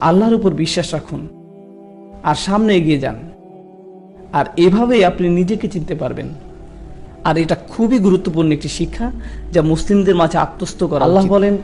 আল্লাহর উপর বিশ্বাস রাখুন। আর সামনে এগিয়ে যান। আর এভাবেই আপনি নিজেকে চিনতে পারবেন। আর এটা খুবই গুরুত্বপূর্ণ একটি শিক্ষা যা মুসলিমদের মাঝে আত্মস্থ করা আল্লাহ বলেন